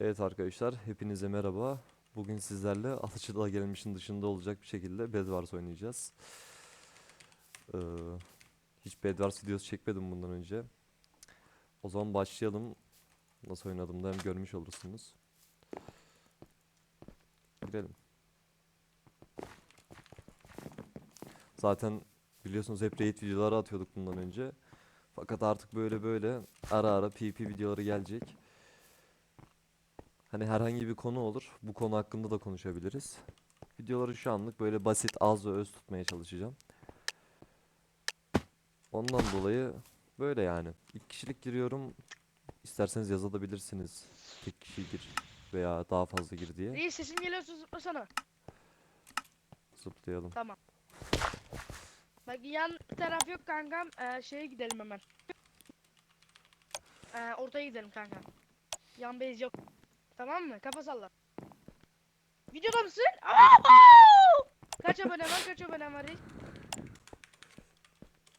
Evet arkadaşlar, hepinize merhaba. Bugün sizlerle Alışıla Gelmiş'in dışında olacak bir şekilde Bedwars oynayacağız. Ee, hiç Bedwars videosu çekmedim bundan önce. O zaman başlayalım. Nasıl oynadığımı da hem görmüş olursunuz. Girelim. Zaten biliyorsunuz hep raid videoları atıyorduk bundan önce. Fakat artık böyle böyle ara ara PvP videoları gelecek. Hani herhangi bir konu olur. Bu konu hakkında da konuşabiliriz. Videoları şu anlık böyle basit, az ve öz tutmaya çalışacağım. Ondan dolayı böyle yani. İlk kişilik giriyorum. İsterseniz yazabilirsiniz. Tek kişi gir veya daha fazla gir diye. İyi sesin geliyorsa zıplasana. Zıplayalım. Tamam. Bak yan taraf yok kankam. Ee, şeye gidelim hemen. Ee, ortaya gidelim kankam. Yan base yok. Tamam mı? Kafa salla. Videoda mısın? Aa! Kaç abone var? Kaç abone var?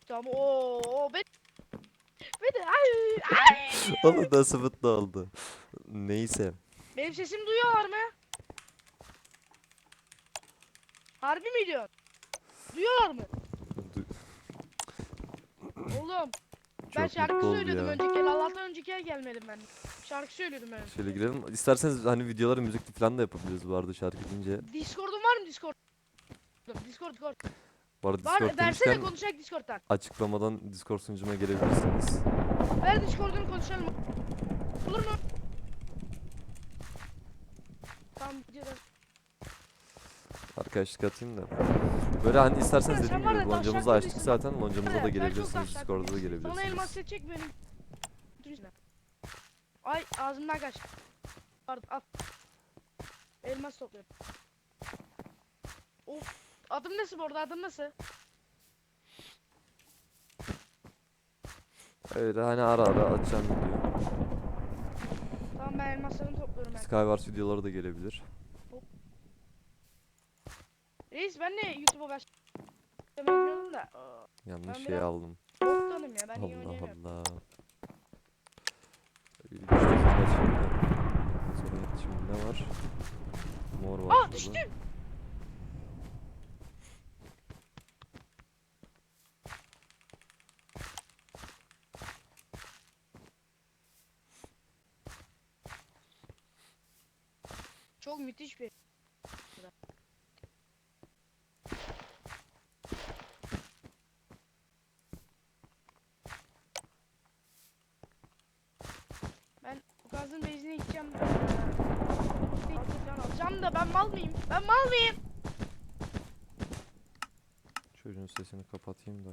Tamam. Oo, ben ben de ay ay. Oğlum nasıl mutlu oldu. Neyse. Benim sesimi duyuyorlar mı? Harbi mi diyorsun? Duyuyorlar mı? Du- Oğlum Çok ben şarkı mutlu oldu söylüyordum ya. önceki el. Allah'tan önceki el gelmedim ben. Şarkı söylüyordum ben. Şöyle girelim. İsterseniz hani videoları müzikli falan da yapabiliriz bu arada şarkı deyince. Discord'un var mı Discord? Discord, Discord. Bu arada Var, Discord versene demişken konuşacak Discord'dan. açıklamadan Discord sunucuma gelebilirsiniz. Ver Discord'unu konuşalım. Olur mu? Tamam videoda. Arkadaşlık atayım da. Böyle hani isterseniz Sen dediğim var ya, gibi loncamızı açtık zaten. Loncamıza Evet, da ben çok gelebilirsiniz. Discord'a da gibiyim. Sana elmas gelebilirsiniz. seçecek benim. Ay ağzımdan kaç. Pardon al. Elmas topluyorum. Of. Adım nasıl bu arada adım nasıl? Öyle hani ara ara atacağım video. Tamam ben elmaslarını topluyorum ben. Skywars videoları da gelebilir. Reis ben de YouTube'a da. aa, Yanlış Ben şey aldım. Boktanım ya ben iyi Allah oynayamıyorum. Allah. İşte kaç şimdi. Sonra şimdi ne var? Mor var Aa düştüm. Çok müthiş bir. Ben gazın bezine gideceğim. Alacağım da ben mal mıyım? Ben mal mıyım? Çocuğun sesini kapatayım da.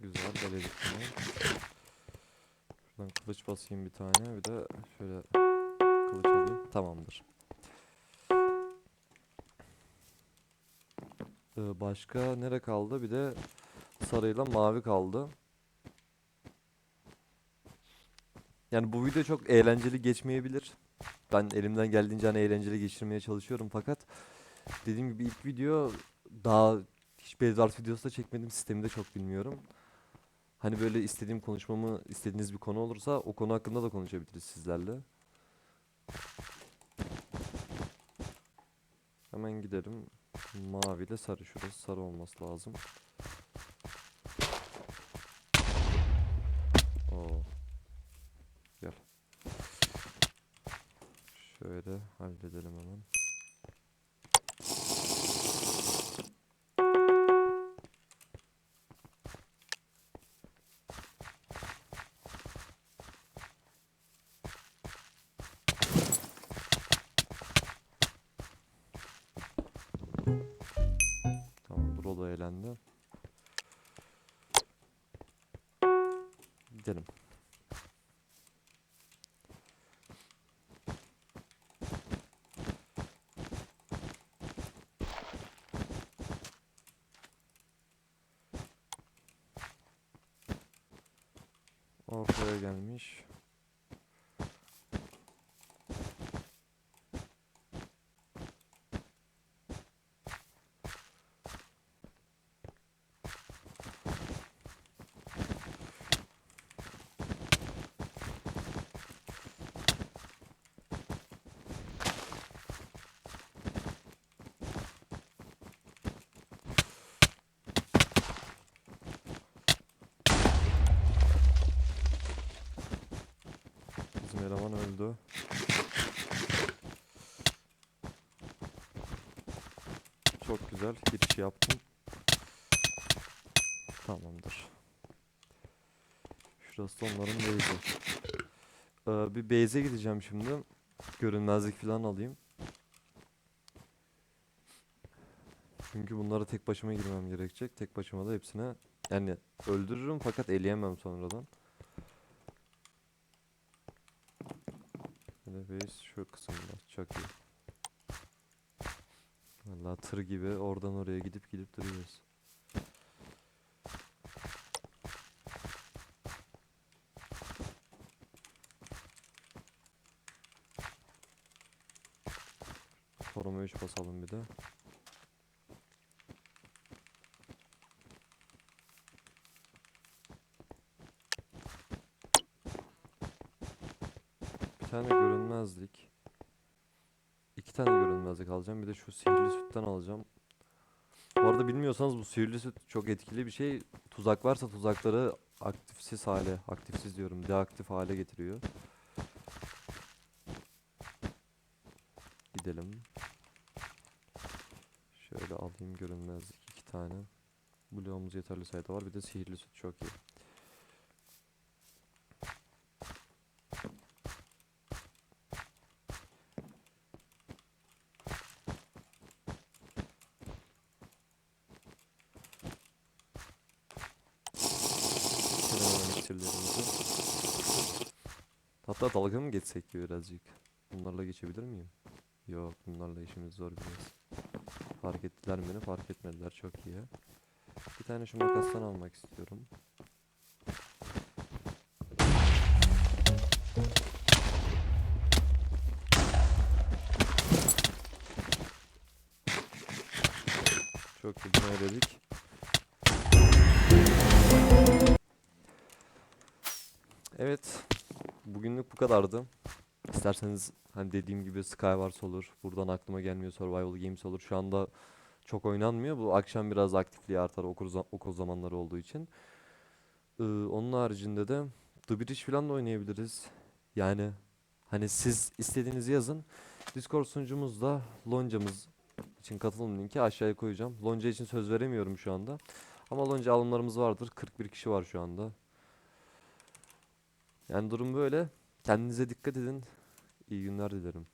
Güzel deledik. Şuradan kılıç basayım bir tane. Bir de şöyle kılıç alayım. Tamamdır. Ee, başka nere kaldı? Bir de sarıyla mavi kaldı. Yani bu video çok eğlenceli geçmeyebilir. Ben elimden geldiğince hani eğlenceli geçirmeye çalışıyorum fakat dediğim gibi ilk video daha hiç Bedwars videosu da çekmedim sistemi de çok bilmiyorum. Hani böyle istediğim konuşmamı istediğiniz bir konu olursa o konu hakkında da konuşabiliriz sizlerle. Hemen gidelim. Mavi ile sarı şurası sarı olması lazım. Oo. Gel. Şöyle halledelim hemen. Eğlendi. Gidelim. Ortaya gelmiş. burada. Çok güzel giriş şey yaptım. Tamamdır. Şurası onların base'i. Ee, bir base'e gideceğim şimdi. Görünmezlik falan alayım. Çünkü bunlara tek başıma girmem gerekecek. Tek başıma da hepsine yani öldürürüm fakat eleyemem sonradan. Base şu kısımda çok iyi. Vallahi tır gibi oradan oraya gidip gidip duruyoruz. Koruma 3 basalım bir de. Tane görünmezlik. İki tane görünmezlik alacağım. Bir de şu sihirli sütten alacağım. Bu arada bilmiyorsanız bu sihirli süt çok etkili bir şey. Tuzak varsa tuzakları aktifsiz hale, aktifsiz diyorum, deaktif hale getiriyor. Gidelim. Şöyle alayım görünmezlik iki tane. Bloğumuz yeterli sayıda var. Bir de sihirli süt çok iyi. Hemen iksirlerimizi. Hatta dalga mı geçsek birazcık? Bunlarla geçebilir miyim? Yok bunlarla işimiz zor biraz. Fark ettiler beni? Fark etmediler çok iyi. Bir tane şu makastan almak istiyorum. Çok iyi bunu Evet. Bugünlük bu kadardı. İsterseniz hani dediğim gibi Skywars olur. Buradan aklıma gelmiyor Survival Games olur. Şu anda çok oynanmıyor. Bu akşam biraz aktifliği artar okul, okul zamanları olduğu için. Ee, onun haricinde de The Bridge falan da oynayabiliriz. Yani hani siz istediğinizi yazın. Discord sunucumuzda loncamız için katılım linki aşağıya koyacağım. Lonca için söz veremiyorum şu anda. Ama lonca alımlarımız vardır. 41 kişi var şu anda. Yani durum böyle. Kendinize dikkat edin. İyi günler dilerim.